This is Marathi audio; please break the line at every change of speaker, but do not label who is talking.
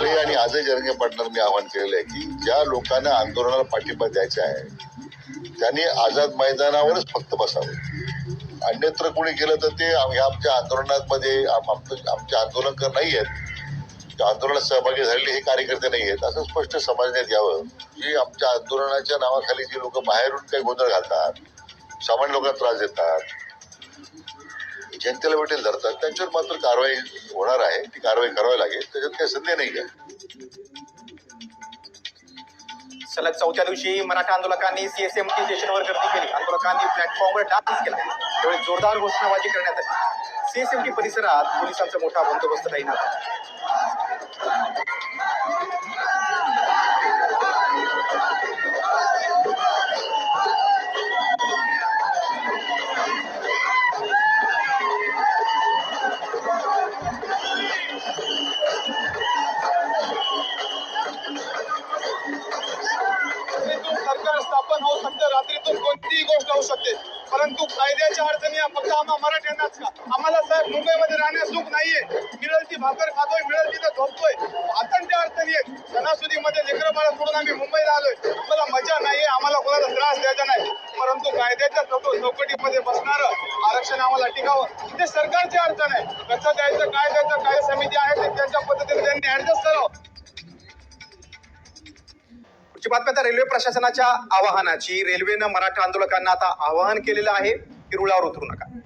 कालही आणि आजही जरंगे पाटणार मी आवाहन केलेलं आहे की ज्या लोकांना आंदोलनाला पाठिंबा द्यायचा आहे त्यांनी आझाद मैदानावरच फक्त बसावं. अन्यत्र कोणी गेलं तर ते ह्या आमच्या आंदोलनामध्ये आमचं- आमचे आंदोलनकर नाही आहेत. त्या आंदोलनात सहभागी झालेले हे कार्यकर्ते नाही आहेत. असं स्पष्ट समजण्यात यावं की आमच्या आंदोलनाच्या नावाखाली जी लोक बाहेरून काही गोंधळ घालतात सामान्य लोकांना त्रास देतात जनतेला भेटेल धरतात त्यांच्यावर मात्र कारवाई होणार आहे. ती कारवाई करावी लागेल. त्याच्यात काही संदेह नाही आहे
सलग चौथ्या दिवशी मराठा आंदोलकांनी सीएसएमटी स्टेशनवर गर्दी केली. आंदोलकांनी प्लॅटफॉर्मवर डान्स केला. त्यावेळी जोरदार घोषणाबाजी करण्यात आली. सीएसएमटी परिसरात पोलिसांचा मोठा बंदोबस्त तैनात
शकते कोणतीही गोष्ट होऊ शकते. परंतु कायद्याच्या अडचणी फक्त आम्हा मराठ्यांनाच का? आम्हाला साहेब मुंबईमध्ये राहण्यास सुख नाहीये. मिळेल ती भाकर खातोय मिळेल तिथं झोपतोय. अत्यंत अडचणी आहेत. सणासुदीमध्ये लेकरं बाळा सोडून आम्ही मुंबईला आलोय. आम्हाला मजा नाहीये. आम्हाला कोणाला त्रास द्यायचा नाही. परंतु कायद्याच्या चौक चौकटीमध्ये बसणारं आरक्षण आम्हाला टिकावं. ते सरकारची अडचण आहे. कसं द्यायचं काय द्यायचं काय समिती आहे ते त्यांच्या पद्धतीने त्यांनी ऍडजस्ट करावं.
बातमी आता रेल्वे प्रशासनाच्या आवाहनाची. रेल्वेनं मराठा आंदोलकांना आता आवाहन केलेलं आहे की रुळावर उतरू नका.